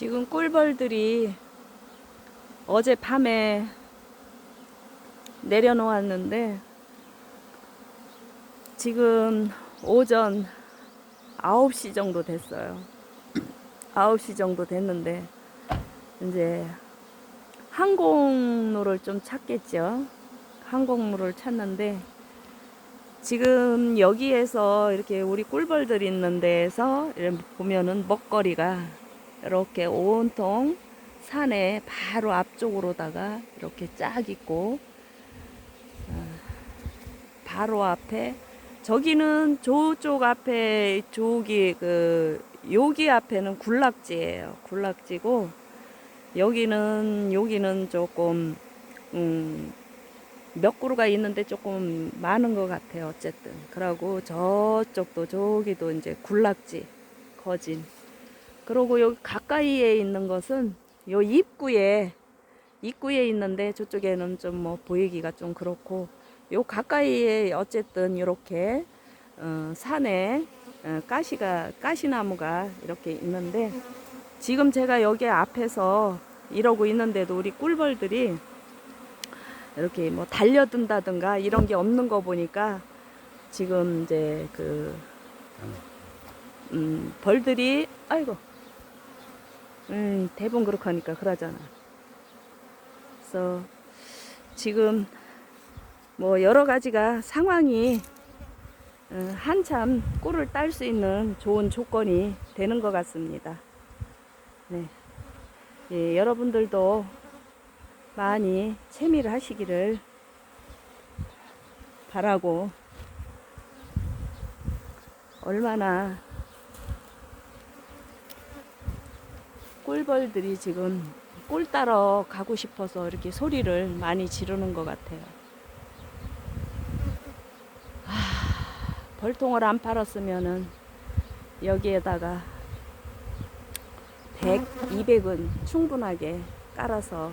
지금 꿀벌들이 어제 밤에 내려놓았는데 지금 오전 9시 정도 됐어요. 9시 정도 됐는데 이제 항공로를 좀 찾겠죠. 항공로를 찾는데 지금 여기에서 이렇게 우리 꿀벌들 있는 데에서 보면은 먹거리가 이렇게 온통 산에 바로 앞쪽으로다가 이렇게 쫙 있고 어, 바로 앞에 저기는 저쪽 앞에 저기 그 여기 앞에는 군락지예요. 군락지고 여기는 여기는 조금 음, 몇 그루가 있는데 조금 많은 것 같아요. 어쨌든 그러고 저쪽도 저기도 이제 군락지 거진. 그러고 여기 가까이에 있는 것은 요 입구에 입구에 있는데 저쪽에는 좀 뭐 보이기가 좀 그렇고 요 가까이에 어쨌든 이렇게 어, 산에 어, 가시가 가시나무가 이렇게 있는데 지금 제가 여기 앞에서 이러고 있는데도 우리 꿀벌들이 이렇게 뭐 달려든다든가 이런 게 없는 거 보니까 지금 이제 그 음, 벌들이 아이고 음, 대본 그렇게 하니까 그러잖아. 그래서 지금 뭐 여러 가지가 상황이 어, 한참 꿀을 딸 수 있는 좋은 조건이 되는 것 같습니다. 네. 예, 여러분들도 많이 채미를 하시기를 바라고 얼마나 꿀벌들이 지금 꿀 따러 가고 싶어서 이렇게 소리를 많이 지르는 것 같아요. 아, 벌통을 안 팔았으면은 여기에다가 100, 200은 충분하게 깔아서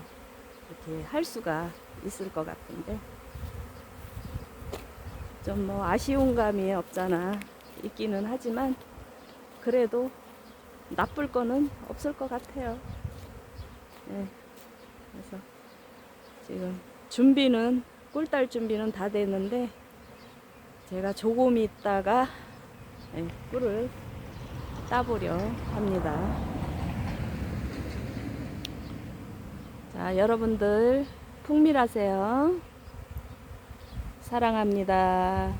이렇게 할 수가 있을 것 같은데 좀 뭐 아쉬운 감이 없잖아 있기는 하지만 그래도 나쁠 거는 없을 것 같아요. 네. 그래서 지금 준비는 꿀딸 준비는 다 됐는데 제가 조금 있다가 네, 꿀을 따보려 합니다. 자, 여러분들 풍밀하세요. 사랑합니다.